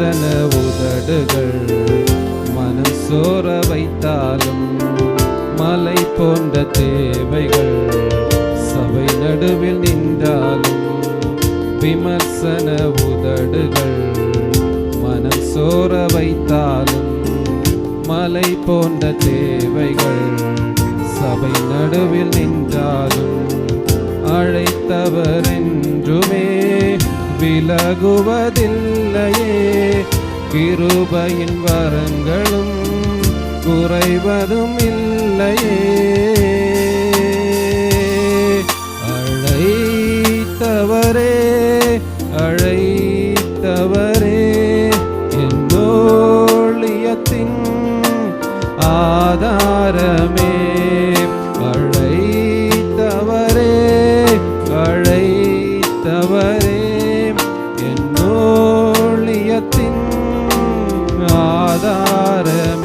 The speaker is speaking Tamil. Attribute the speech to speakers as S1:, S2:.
S1: உதடுகள் மனம் சோர வைத்தாலும் மலை போன்ற தேவைகள் சபை நடுவில் நின்றாலும் விமர்சன உதடுகள் மனம் சோர வைத்தாலும் மலை போன்ற தேவைகள் சபை நடுவில் நின்றாலும் அழைத்தவரின் விலகுவதில்லையே. கிருபையின் வரங்களும் குறைவதும் இல்லையே. அழைத்தவரே அழைத்தவரே என்னோழியத்தின் ஆதாரமே. ஆதாரம்.